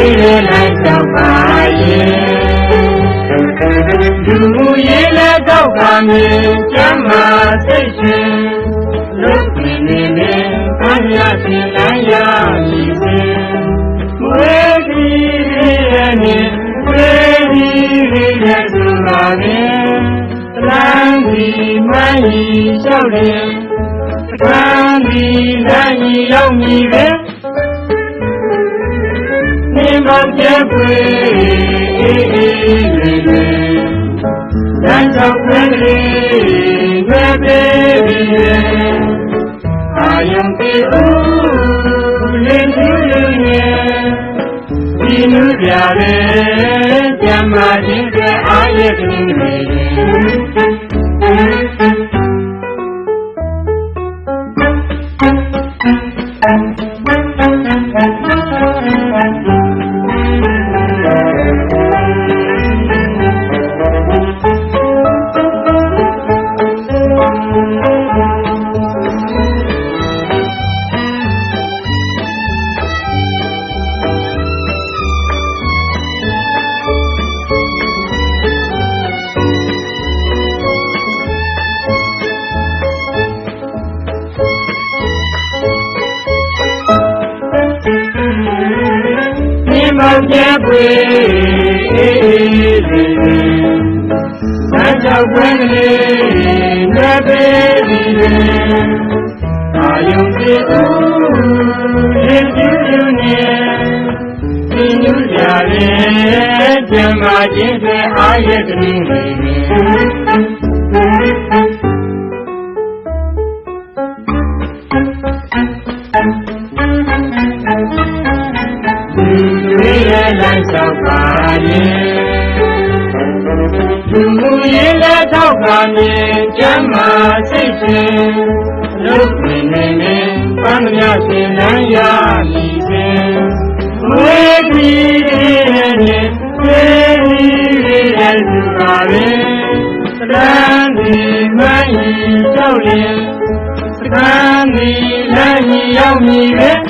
ဝေးရလိုက်တော့ပါရဲ့လူရဲ့လက်တော့ကမြင်ကျမ်းမာစိတ်ရှင်လူပြင်းနေနေဘုရားရှင်လိုက်ရမည်ပင်ဝေဒီရနေဝေဒီရသူပါပင်သံဒီမဟိလျှောက်တယ်သံဒီလည်းရောက်မည်ပဲနိ မပြပွေလမ်းကြောင်းခွဲလေးခွဲပေးပြီးအာယံပေဦးလင်းသူရဲ့ဒီလူပြရဲကျမ်းမာခြင်းကအာယတနည်းတွေ မပြပွေလမ်းကြောင်းခွဲလေးခွဲပေးပြီးအာယုံပြေဦးလင်းသူနဲ့ဒီညူကြရဲကျမ်းမာခြင်းဖြင့်အာယတနည်းတွေ လိုက်တော့ပါရဲ့သူမူရင်လက်တော့ကမြင်ကျမ်းမာစိတ်ရှင်လူပြင်းနေနေပန်းမြရှင်လမ်းရမည်ပင်ဝေးပြီးရဲ့ဝေးပြီးရဲ့သူပါပင်သံဒီမဟိကြောက်ရင်သံဒီလည်းရောက်မည်ပဲ